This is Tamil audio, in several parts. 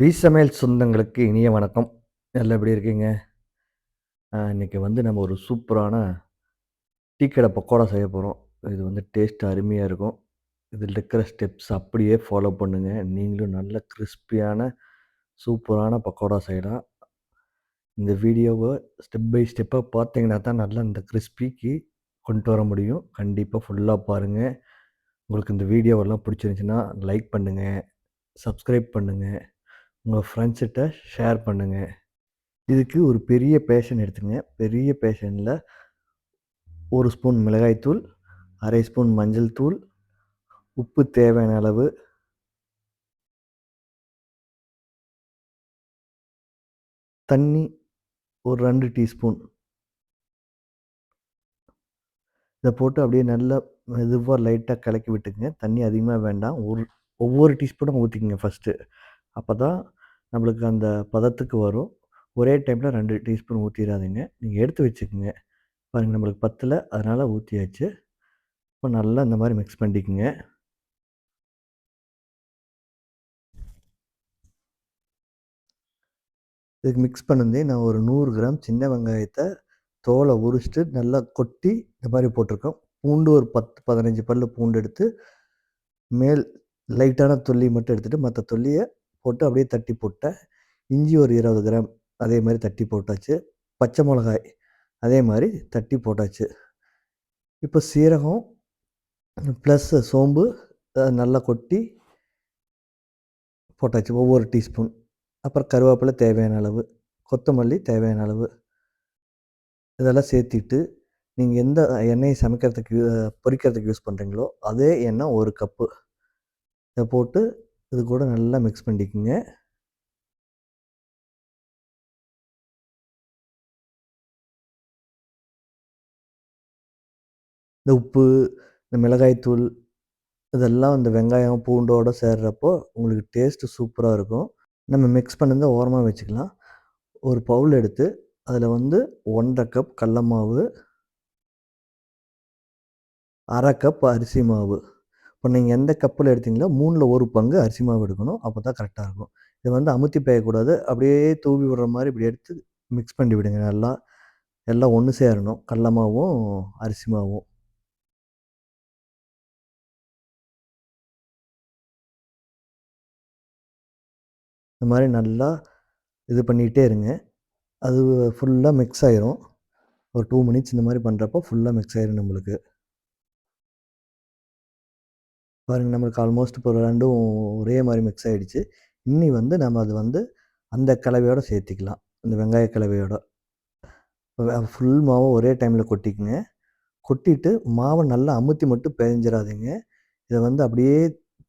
வி சமையல் சொந்தங்களுக்கு இனிய வணக்கம். எல்லாம் எப்படி இருக்கீங்க? இன்றைக்கி இன்னைக்கு வந்து நம்ம ஒரு சூப்பரான டீ கடை பக்கோடா செய்ய போகிறோம் இது வந்து டேஸ்ட் அருமையாக இருக்கும். இதில் இருக்கிற ஸ்டெப்ஸ் அப்படியே ஃபாலோ பண்ணுங்கள் நீங்களும் நல்ல கிறிஸ்பியான சூப்பரான பக்கோடா செய்யலாம். இந்த வீடியோவை ஸ்டெப் பை ஸ்டெப்பாக பார்த்தீங்கன்னா தான் நல்லா இந்த கிரிஸ்பிக்கு கொண்டு வர முடியும். கண்டிப்பாக ஃபுல்லாக பாருங்கள் உங்களுக்கு இந்த வீடியோவெல்லாம் பிடிச்சிருந்துச்சின்னா லைக் பண்ணுங்கள் சப்ஸ்கிரைப் பண்ணுங்கள் உங்கள் ஃப்ரெண்ட்ஸ்கிட்ட ஷேர் பண்ணுங்கள் இதுக்கு ஒரு பெரிய பேஷன் எடுத்துங்க பெரிய பேஷனில் ஒரு ஸ்பூன் மிளகாய்த்தூள் அரை ஸ்பூன் மஞ்சள் தூள், உப்பு தேவையான அளவு தண்ணி ஒரு ரெண்டு டீஸ்பூன். இதை போட்டு அப்படியே நல்லா மெதுவாக லைட்டாக கலக்கி விட்டுக்கங்க. தண்ணி அதிகமாக வேண்டாம். ஒரு ஒவ்வொரு டீஸ்பூனும் ஊற்றிக்கங்க ஃபஸ்ட்டு அப்போ தான் நம்மளுக்கு அந்த பதத்துக்கு வரும். ஒரே டைமில் ரெண்டு டீஸ்பூன் ஊற்றிடாதீங்க நீங்கள் எடுத்து வச்சுக்கோங்க பாருங்கள் நம்மளுக்கு பத்தில் அதனால் ஊற்றியாச்சு இப்போ நல்லா இந்த மாதிரி மிக்ஸ் பண்ணிக்கோங்க இதுக்கு மிக்ஸ் பண்ணுந்தே நான் ஒரு நூறு கிராம் சின்ன வெங்காயத்தை தோலை உரிச்சுட்டு நல்லா கொட்டி இந்த மாதிரி போட்டிருக்கோம். பூண்டு ஒரு 10, 15 பல்லு பூண்டு எடுத்து மேல் லைட்டான தொல்லி மட்டும் எடுத்துகிட்டு மற்ற தொல்லியை போட்டு அப்படியே தட்டி போட்டேன். இஞ்சி ஒரு 20 கிராம் அதே மாதிரி தட்டி போட்டாச்சு. பச்சை மிளகாய் அதே மாதிரி தட்டி போட்டாச்சு. இப்போ சீரகம் ப்ளஸ் சோம்பு நல்லா கொட்டி போட்டாச்சு. ஒவ்வொரு டீஸ்பூன். அப்புறம் கருவேப்பிலை தேவையான அளவு, கொத்தமல்லி தேவையான அளவு. இதெல்லாம் சேர்த்திட்டு, நீங்கள் எந்த எண்ணெயை சமைக்கிறதுக்கு அ பொரிக்கிறதுக்கு யூஸ் பண்ணுறீங்களோ அதே எண்ணெய் ஒரு கப்பு. இதை போட்டு இது கூட நல்லா மிக்ஸ் பண்ணிக்கோங்க இந்த உப்பு, இந்த மிளகாய்த்தூள் இதெல்லாம் இந்த வெங்காயம், பூண்டோட சேர்றப்போ உங்களுக்கு டேஸ்ட்டு சூப்பராக இருக்கும். நம்ம மிக்ஸ் பண்ணத ஓரமாக வச்சுக்கலாம். ஒரு பவுல் எடுத்து அதில் வந்து 1 1/2 கப் கடல மாவு அரை கப் அரிசி மாவு. இப்போ நீங்கள் எந்த கப்பில் எடுத்தீங்களோ 3ல 1 பங்கு அரிசி மாவு எடுக்கணும். அப்பதான் கரெக்டாக இருக்கும். இது வந்து அமுத்தி பேயக்கூடாது. அப்படியே தூவி விடுற மாதிரி இப்படி எடுத்து மிக்ஸ் பண்ணி விடுங்க நல்லா. எல்லாம் ஒன்று சேரணும். கடல மாவும், அரிசி மாவும். இந்த மாதிரி நல்லா இது பண்ணிகிட்டே இருங்க. அது ஃபுல்லாக மிக்ஸ் ஆயிரும். ஒரு டூ மினிட்ஸ் இந்த மாதிரி பண்ணுறப்போ ஃபுல்லாக மிக்ஸ் ஆயிரும் நம்மளுக்கு. பாருங்க நம்மளுக்கு ஆல்மோஸ்ட் இப்போ ரெண்டும் ஒரே மாதிரி மிக்ஸ் ஆகிடுச்சு இன்னி வந்து நம்ம அது வந்து அந்த கலவையோட சேர்த்திக்கலாம். இந்த வெங்காய கலவையோட. ஃபுல் மாவும் ஒரே டைமில் கொட்டிக்குங்க கொட்டிட்டு மாவை நல்லா அமுத்தி மட்டும் பெசஞ்சிராதீங்க. இதை வந்து அப்படியே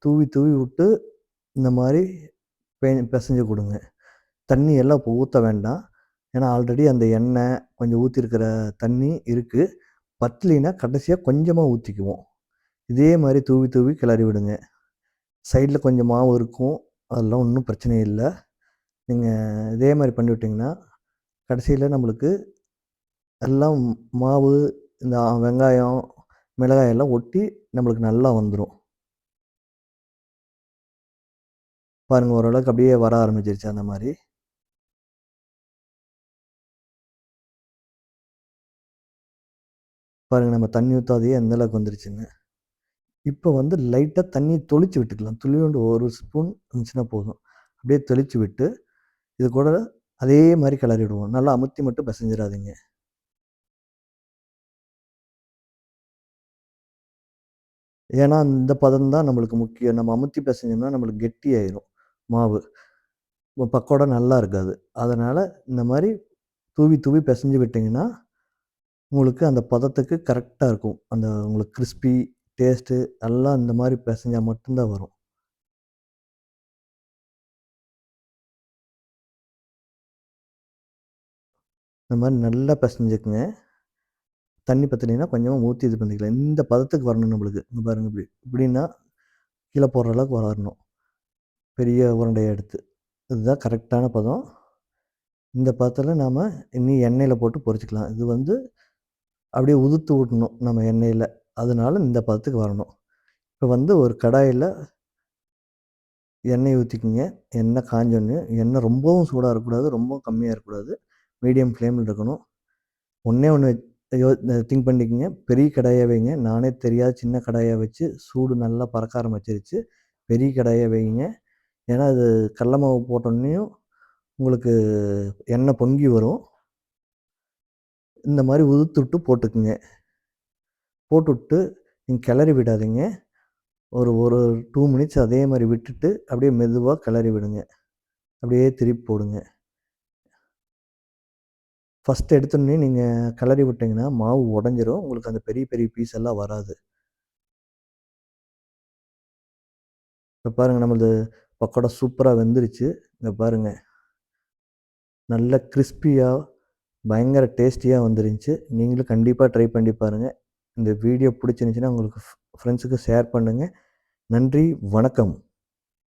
தூவி தூவி விட்டு இந்த மாதிரி பெ பெசஞ்சு கொடுங்க தண்ணி எல்லாம் இப்போ ஊற்ற வேண்டாம். ஏன்னா ஆல்ரெடி அந்த எண்ணெய், கொஞ்சம் ஊற்றிருக்கிற தண்ணி இருக்குது பத்தலைன்னா கடைசியாக கொஞ்சமாக ஊற்றிக்குவோம் இதே மாதிரி தூவி தூவி கிளறி விடுங்க. சைடில் கொஞ்சம் மாவு இருக்கும். அதெல்லாம் ஒன்றும் பிரச்சனை இல்லை நீங்கள் இதே மாதிரி பண்ணி விட்டிங்கன்னா கடைசியில் நம்மளுக்கு எல்லாம் மாவு, இந்த வெங்காயம், மிளகாய் எல்லாம் ஒட்டி நம்மளுக்கு நல்லா வந்துடும் பாருங்க ஓரளவுக்கு அப்படியே வர ஆரம்பிச்சிருச்சு அந்த மாதிரி பாருங்கள் நம்ம தண்ணி ஊற்றாதே எந்தளவுக்கு வந்துருச்சுன்னு. இப்போ வந்து லைட்டாக தண்ணி தொளிச்சு விட்டுக்கலாம். துளியோண்டு ஒரு ஸ்பூன் இருந்துச்சுன்னா போதும். அப்படியே தெளிச்சு விட்டு, இது கூட அதே மாதிரி கிளறி விடுவோம். நல்லா அமுத்தி மட்டும் பிசைஞ்சிடாதீங்க ஏன்னா, இந்த பதம் தான் நம்மளுக்கு முக்கியம். நம்ம அமுத்தி பிசைஞ்சோம்னா நம்மளுக்கு கெட்டியாயிரும் மாவு. ப பக்கோடா நல்லா இருக்காது. அதனால் இந்த மாதிரி தூவி தூவி பிசைஞ்சு விட்டிங்கன்னா உங்களுக்கு அந்த பதத்துக்கு கரெக்டாக இருக்கும். அந்த உங்களுக்கு கிரிஸ்பி, டேஸ்ட்டு எல்லாம் இந்த மாதிரி பிசைஞ்சால் மட்டும்தான் வரும். இந்த மாதிரி நல்லா பிசைஞ்சுக்குங்க தண்ணி பத்தலைன்னா கொஞ்சமாக ஊற்றி இது பண்ணிக்கலாம். இந்த பதத்துக்கு வரணும் நம்மளுக்கு. இங்க பாருங்க இப்படி. இப்படின்னா கீழே போடுற அளவுக்கு வளரணும் பெரிய உருண்டையை எடுத்து. இதுதான் கரெக்டான பதம். இந்த பதத்தில் நாம் இனி எண்ணெயில் போட்டு பொரிச்சிக்கலாம் இது வந்து அப்படியே உதுத்து விடணும் நம்ம எண்ணெயில் அதனால இந்த பதத்துக்கு வரணும். இப்போ வந்து ஒரு கடாயில் எண்ணெய் ஊற்றிக்கிங்க எண்ணெய் காஞ்சோன்னு எண்ணெய் ரொம்பவும் சூடாக இருக்கக்கூடாது ரொம்பவும் கம்மியாக இருக்கக்கூடாது. மீடியம் ஃப்ளேமில் இருக்கணும். ஒன்றே ஒன்று யோ திங்க் பண்ணிக்கங்க. பெரிய கடாயாக வைங்க. நானே தெரியாத சின்ன கடாயாக வச்சு சூடு நல்லா பறக்க ஆரம்பிச்சிருச்சு. பெரிய கடாயாக வைங்க. ஏன்னா அது கடல மாவு போட்டோன்னையும் உங்களுக்கு எண்ணெய் பொங்கி வரும். இந்த மாதிரி உதுத்துட்டு போட்டுக்குங்க. போட்டுவிட்டு நீங்கள் கிளறி விடாதீங்க. ஒரு ஒரு டூ மினிட்ஸ் அதே மாதிரி விட்டுட்டு அப்படியே மெதுவாக கிளறி விடுங்க. அப்படியே திருப்பி போடுங்க. ஃபஸ்ட்டு எடுத்தோடனே நீங்கள் கிளறி விட்டிங்கன்னா மாவு உடஞ்சிரும். உங்களுக்கு அந்த பெரிய பெரிய பீஸ் எல்லாம் வராது. இப்போ பாருங்கள் நம்மளது பக்கோடா சூப்பராக வெந்துருச்சு. இங்கே பாருங்கள் நல்ல கிறிஸ்பியாக பயங்கர டேஸ்டியாக வந்துருந்துச்சு. நீங்களும் கண்டிப்பாக ட்ரை பண்ணி பாருங்கள் இந்த வீடியோ பிடிச்சிருந்துச்சின்னா உங்களுக்கு ஃப்ரெண்ட்ஸுக்கு ஷேர் பண்ணுங்கள் நன்றி வணக்கம்.